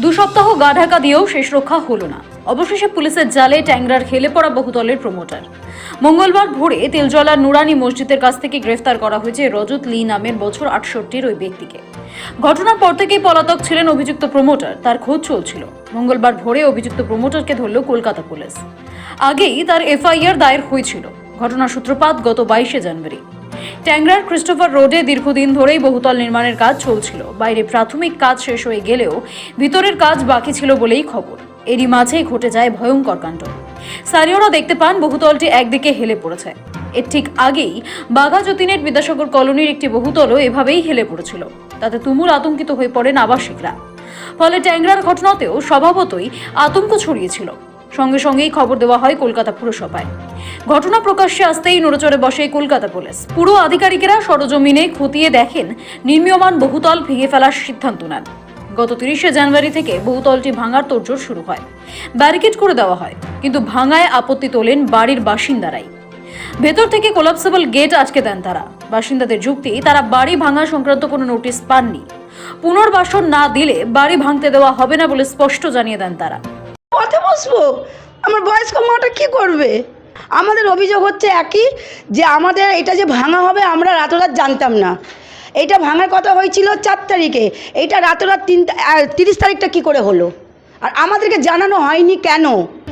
দু সপ্তাহ গা ঢাকা দিয়েও শেষ রক্ষা হলো না। অবশেষে পুলিশের জালে ট্যাংরার খেলে পড়া বহুদলের প্রমোটার মঙ্গলবার ভোরে তেলজলার নুরানি মসজিদের কাছ থেকে গ্রেফতার করা হয়েছে রজত লি নামের বছর আটষট্টির ওই ব্যক্তিকে। ঘটনার পর থেকেই পলাতক ছিলেন অভিযুক্ত প্রমোটার তার খোঁজ চলছিল। মঙ্গলবার ভোরে অভিযুক্ত প্রমোটারকে ধরল কলকাতা পুলিশ। আগেই তার এফআইআর দায়ের হয়েছিল। ঘটনার সূত্রপাত গত বাইশে জানুয়ারি। ট্যাংরার ক্রিস্টোফার রোডে দীর্ঘদিন ধরেই বহুতল নির্মাণের কাজ চলছিল। বাইরে প্রাথমিক কাজ শেষ হয়ে গেলেও ভিতরের কাজ বাকি ছিল বলেই খবর। এরই মাঝেই ঘটে যায় ভয়ঙ্কর কাণ্ড। স্থানীয়রা দেখতে পান বহুতলটি একদিকে হেলে পড়েছে। এর ঠিক আগেই বাঘা যতীনের বিদ্যাসাগর কলোনির একটি বহুতলও এভাবেই হেলে পড়েছিল। তাতে তুমুল আতঙ্কিত হয়ে পড়েন আবাসিকরা। ফলে ট্যাংরার ঘটনাতেও স্বভাবতই আতঙ্ক ছড়িয়েছিল। সঙ্গে সঙ্গেই খবর দেওয়া হয় কলকাতা পুরসভায়। ঘটনা প্রকাশ্যে আসতেই নড়েচড়ে বসে কলকাতা পুলিশ। পুরো আধিকারিকেরা সরজমিনে খতিয়ে দেখেন নির্মীয়মান বহুতল ভেঙে ফেলার সিদ্ধান্ত নেন। গত তিরিশে জানুয়ারি থেকে বহুতলটি ভাঙার তোড়জোড় শুরু হয়। ব্যারিকেড করে দেওয়া হয়, কিন্তু ভাঙায় আপত্তি তোলেন বাড়ির বাসিন্দারাই। ভেতর থেকে কোলাপসেবল গেট আটকে দেন তারা। বাসিন্দাদের যুক্তি, তারা বাড়ি ভাঙা সংক্রান্ত কোনো নোটিশ পাননি। পুনর্বাসন না দিলে বাড়ি ভাঙতে দেওয়া হবে না বলে স্পষ্ট জানিয়ে দেন তারা। বসবো? আমার বয়স্ক মাটা কি করবে? আমাদের অভিযোগ হচ্ছে একই যে আমাদের এটা যে ভাঙা হবে আমরা রাতরাত জানতাম না। এটা ভাঙার কথা হয়েছিল চার তারিখে। এইটা রাতরাত তিন তিরিশ তারিখটা কি করে হলো? আর আমাদেরকে জানানো হয়নি কেন?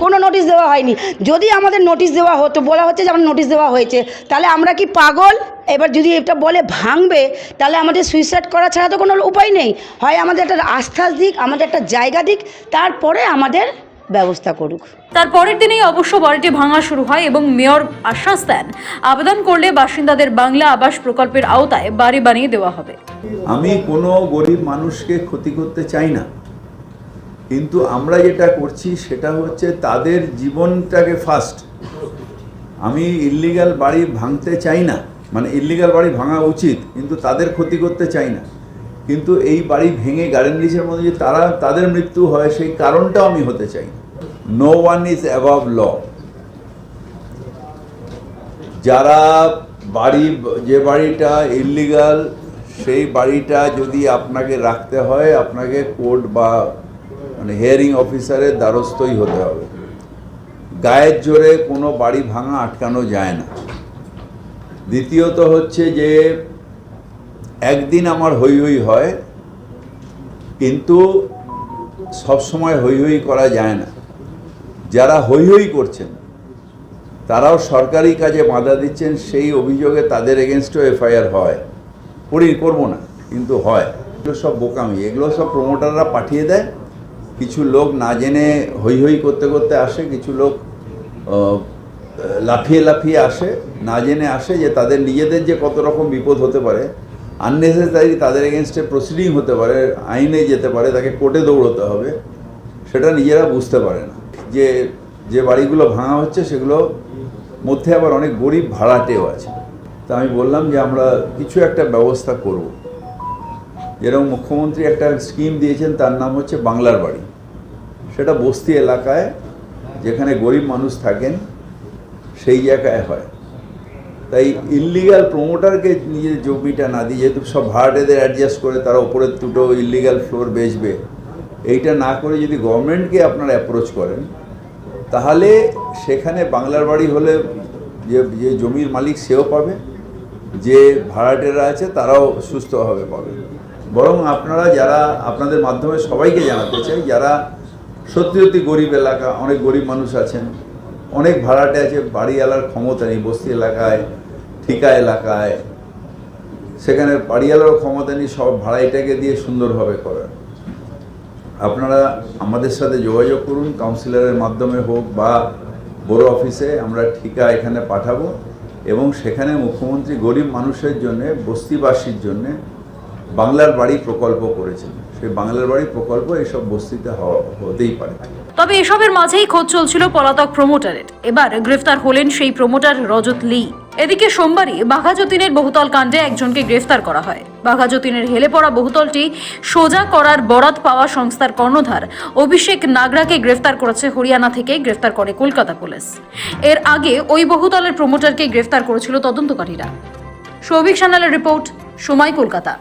কোনো নোটিশ দেওয়া হয়নি। যদি আমাদের নোটিশ দেওয়া হতো, বলা হচ্ছে যে আমার নোটিশ দেওয়া হয়েছে, তাহলে আমরা কি পাগল? এবার যদি এটা বলে ভাঙবে, তাহলে আমাদের সুইসাইড করা ছাড়া তো কোনো উপায় নেই। হয় আমাদের একটা আস্থাস দিক, আমাদের একটা জায়গা দিক, তারপরে আমাদের ব্যবস্থা করুক। তার পরের দিনেই অবশ্য বাড়িটি ভাঙা শুরু হয় এবং মেয়র আশ্বাস দেন আবেদন করলে বাসিন্দাদের বাংলা আবাস প্রকল্পের আওতায় বাড়ি বানিয়ে দেওয়া হবে। আমি কোনো গরিব মানুষকে ক্ষতি করতে চাই না। কিন্তু আমরা যেটা করছি সেটা হচ্ছে তাদের জীবনটাকে ফার্স্ট আমি ইল্লিগাল বাড়ি ভাঙতে চাই না। মানে ইল্লিগাল বাড়ি ভাঙা উচিত কিন্তু তাদের ক্ষতি করতে চাই না। কিন্তু এই বাড়ি ভেঙে গার্ডেন রিচের মধ্যে যে তারা তাদের মৃত্যু হয় সেই কারণটাও আমি হতে চাই no one is above law যারা বাড়ি, যে বাড়িটা ইল্লিগাল সেই বাড়িটা যদি আপনাকে রাখতে হয়, আপনাকে কোর্ট বা মানে হিয়ারিং অফিসারের দ্বারস্থই হতে হবে। গায়ের জোরে কোনো বাড়ি ভাঙা আটকানো যায় না। দ্বিতীয়ত হচ্ছে যে, একদিন আমার হই হই হয়, কিন্তু সবসময় হই হই করা যায় না। যারা হই হই করছেন, তারাও সরকারি কাজে বাধা দিচ্ছেন, সেই অভিযোগে তাদের এগেনস্টও এফআইআর হয়। করি, করব না, কিন্তু হয়। এগুলো সব বোকামি, এগুলো সব প্রমোটাররা পাঠিয়ে দেয়। কিছু লোক না জেনে হই হই করতে করতে আসে, কিছু লোক লাফিয়ে লাফিয়ে আসে, না জেনে আসে যে তাদের নিজেদের যে কত রকম বিপদ হতে পারে আননেসেসারি তাদের এগেনস্টে প্রসিডিং হতে পারে, আইনে যেতে পারে, তাকে কোর্টে দৌড়তে হবে, সেটা নিজেরা বুঝতে পারে না। যে যে বাড়িগুলো ভাঙা হচ্ছে সেগুলো মধ্যে আবার অনেক গরিব ভাড়াটেও আছে। তা আমি বললাম যে আমরা কিছু একটা ব্যবস্থা করব। যেরকম মুখ্যমন্ত্রী একটা স্কিম দিয়েছেন, তার নাম হচ্ছে বাংলার বাড়ি। সেটা বস্তি এলাকায় যেখানে গরিব মানুষ থাকেন, সেই জায়গায় হয়। তাই ইল্লিগাল প্রমোটারকে নিজের জমিটা না দিয়ে, যেহেতু সব ভাড়াটেদের অ্যাডজাস্ট করে তারা ওপরের দুটো ইল্লিগাল ফ্লোর বেচবে, এইটা না করে যদি গভর্নমেন্টকে আপনারা অ্যাপ্রোচ করেন তাহলে সেখানে বাংলার বাড়ি হলে যে যে জমির মালিক সেও পাবে, যে ভাড়াটেরা আছে তারাও সুস্থভাবে পাবে। বরং আপনারা যারা, আপনাদের মাধ্যমে সবাইকে জানাতে চাই, যারা সত্যি সত্যি গরিব এলাকা, অনেক গরিব মানুষ আছেন, অনেক ভাড়াটে আছে, বাড়িওয়ালার ক্ষমতা নেই, বস্তি এলাকায়, ঠিকা এলাকায়, সেখানে বাড়িওয়ালারও ক্ষমতা নেই, সব ভাড়াইটাকে দিয়ে সুন্দরভাবে করার আপনারা আমাদের সাথে যোগাযোগ করুন কাউন্সিলরের মাধ্যমে হোক বা বড় অফিসে আমরা ঠিকা এখানে পাঠাবো এবং সেখানে মুখ্যমন্ত্রী গরিব মানুষের জন্য, বস্তিবাসীর জন্য বাংলার বাড়ি প্রকল্প করেছেন। সেই বাংলার বাড়ি প্রকল্প এসব বস্তিতে হতেই পারে। তবে এসবের মাঝেই খোঁজ চলছিল পলাতক প্রমোটারের এবার গ্রেফতার হলেন সেই প্রমোটার রজত লি। এদিকে সোমবারই বাঘা যতীনের বহুতল কাণ্ডে একজনকে গ্রেফতার করা হয়। বাঘা যতীনের হেলে পড়া বহুতলটি সোজা করার বরাত পাওয়া সংস্থার কর্ণধার অভিষেক নাগরাকে গ্রেফতার করেছে হরিয়ানা থেকে, গ্রেফতার করে কলকাতা পুলিশ। এর আগে ওই বহুতলের প্রমোটারকে গ্রেফতার করেছিল তদন্তকারীরা। সৌভিক সানালের রিপোর্ট, সময় কলকাতা।